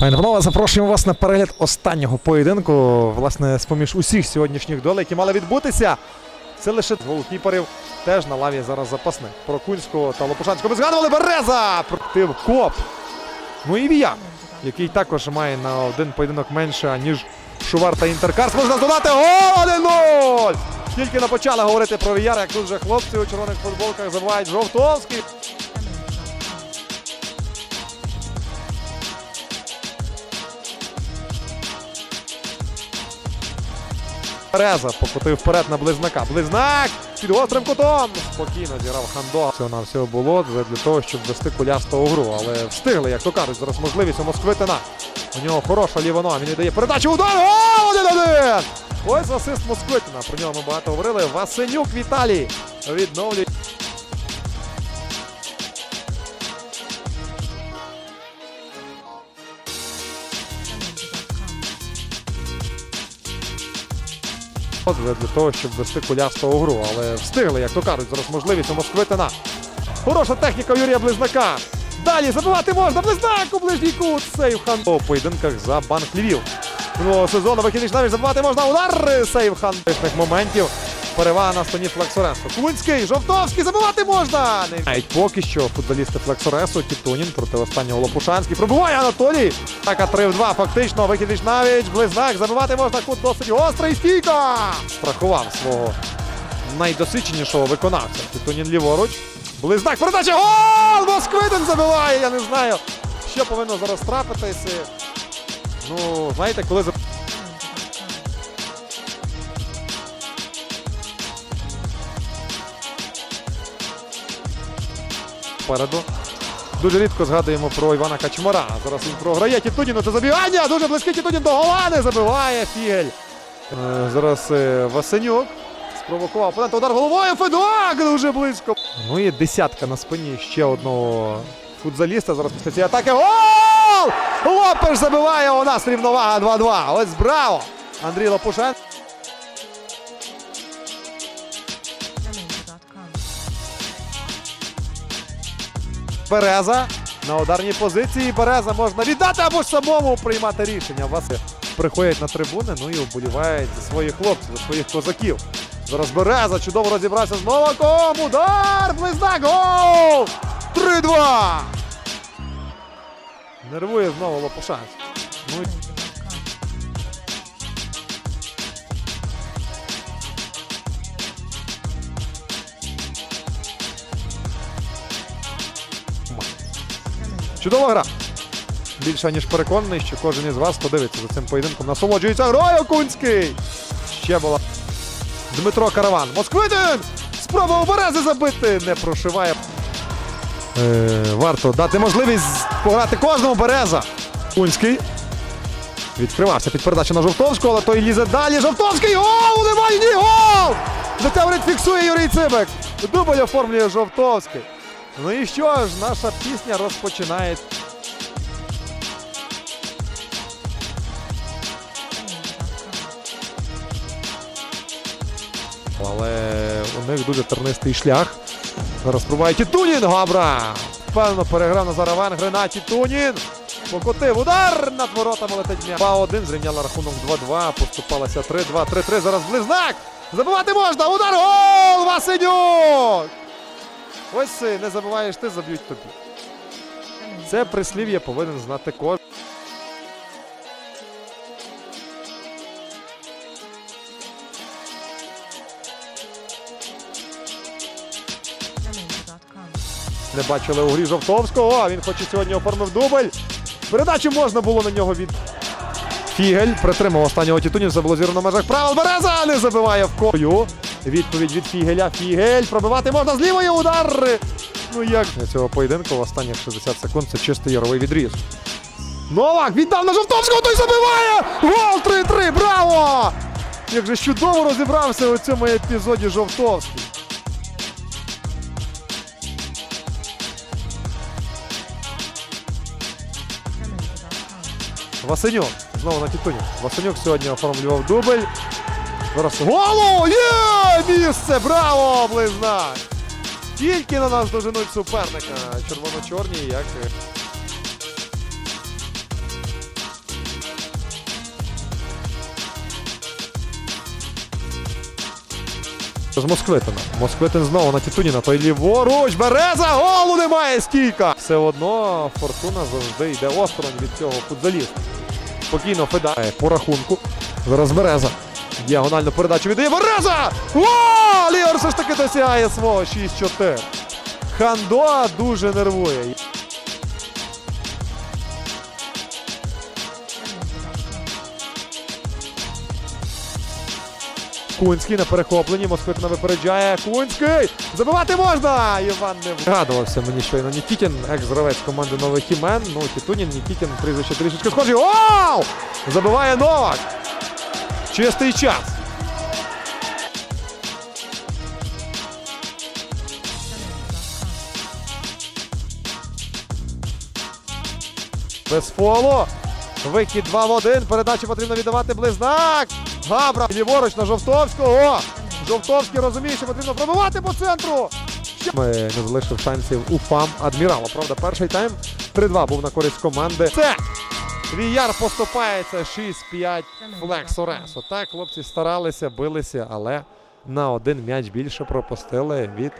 Пане панове, запрошуємо вас на перегляд останнього поєдинку. Власне, з-поміж усіх сьогоднішніх долей, які мали відбутися. Це лише голкіперів теж на лаві зараз запасних. Прокунського та Лопушанського. Ми згадували Береза! Против Коп. Ну і Вія, який також має на один поєдинок менше, ніж Шувар та Інтеркарс. Можна додати гол 1-0! Тільки не почали говорити про Віяр, як тут вже хлопці у червоних футболках забувають Жовтовський. Береза покотив вперед на близнака. Близнак під гострим кутом. Спокійно зіграв Хандо. Все на все було для того, щоб вести кулясту гру. Але встигли, як то кажуть, зараз можливість у Москвитина. У нього хороша ліва нога. Він віддає передачу удар. О, один-один! Ось асист Москвитина. Про нього ми багато говорили. Васенюк Віталій відновлює. Для того, щоб вести кулясту гру. Але встигли, як то кажуть, зараз можливість у Москвитина. Хороша техніка Юрія Близнака. Далі забивати можна. Близнак у ближній кут. Сейв хан. У поєдинках за банк Львів. Минулого сезону вихідний навіть забивати можна. Удар. Сейв хан. Моментів. Перевага на стані Флексоресу. Кулинський, Жовтовський, забивати можна! Навіть поки що футболісти Флексоресу, Тітунін проти останнього Лопушанський. Пробиває Анатолій. Така 3 в 2 фактично. Вихідний навіть. Близнак. Забивати можна. Кут досить гострий. Стійка! Страхував свого найдосвідченішого виконавця. Тітунін ліворуч. Близнак. Передача. Гол! Москвитин забиває. Я не знаю, що повинно зараз трапитись. Ну, знаєте, коли попереду. Дуже рідко згадуємо про Івана Качмара. Зараз він програє Тітунін. Це забігання. Дуже близький Тітунін до гола не забиває Фігель. Е, зараз е, Васенюк спровокував опонента. Удар головою. Федуак дуже близько. Ну і десятка на спині ще одного футзаліста. Зараз після цієї атаки. Гол! Лопеш забиває. У нас рівновага 2-2. Ось браво! Андрій Лопушен. Береза на ударній позиції. Береза можна віддати або ж самому приймати рішення. Вас приходять на трибуни, ну і вболівають за своїх хлопців, за своїх козаків. Зараз Береза чудово розібрався з Новаком. Удар! Близнак! Гол! 3-2! Нервує знову Лопушанський. Ну, Чудова гра. Більше ніж переконаний, що кожен із вас подивиться за цим поєдинком. Насолоджується грою Кунський. Ще була Дмитро Караван. Москвитин! Спроба у Берези забити. Не прошиває. Е, варто дати можливість пограти кожному Береза. Кунський. Відкривався під передачу на Жовтовського, але той лізе далі. Жовтовський! Гол! Ні! Гол! Метеорит фіксує Юрій Цибик. Дубль оформлює Жовтовський. Ну і що ж, наша пісня розпочинається. Але у них дуже тернистий шлях. Зараз пробуває Тітунін. Габра. Певно переграв Назар Авен. Грина Тітунін. Покотив удар над воротами летить м'яч. 2-1. Зрівняла рахунок 2-2. Поступалася 3-2. 3-3. Зараз близнак. Забивати можна. Удар. Гол! Васенюк! Ось не забуваєш ти, заб'ють тобі. Це прислів'я повинен знати кожен. Не бачили у грі Жовтовського. А він хоче сьогодні оформив дубль. Передачу можна було на нього від. Фігель притримав останнього Тітунів. Зірно на межах правил. Береза не забиває в кою. Відповідь від Фігеля. Фігель. Пробивати можна з лівої удар. Ну як для цього поєдинку в останніх 60 секунд це чистий яровий відріз. Новак віддав на Жовтовського, той забиває! Гол 3-3! Браво! Як же чудово розібрався у цьому епізоді Жовтовський. Васенюк. Знову на Тітуні. Васенюк сьогодні оформлював дубль. Зараз Голу! Є! Місце! Браво! Близна! Тільки на нас доженуть суперника. Червоно-чорні, як. З Москвитина. Москвитин знову на Тітуніна. Той ліворуч. Береза! Голу немає! Стійка! Все одно фортуна завжди йде осторонь від цього футболіста. Спокійно фидає по рахунку. Зараз береза. Діагональну передачу віддає Береза! О! Ліор все ж таки досягає свого 6-4. Хандоа дуже нервує. Кунський на перехопленні. Москвитина випереджає. Кунський! Забивати можна! Іван не вгадувався мені щойно Нікітін, екс-гравець команди Нових імен. Ну, Тітунін, Нікітін, прізвище трішечки схожі. Оу! Забиває Новак! Чистий час. Без фолу. Вихід 2 в 1. Передачу потрібно віддавати близнак. Габра. Ліворуч на Жовтовського. О! Жовтовський розуміє, що потрібно пробивати по центру. Ми не залишив шансів у ФАМ Адмірала. Правда, перший тайм 3-2 був на користь команди. Це Віяр поступається 6-5 Флекс Оресо. Так, хлопці старалися, билися, але на один м'яч більше пропустили від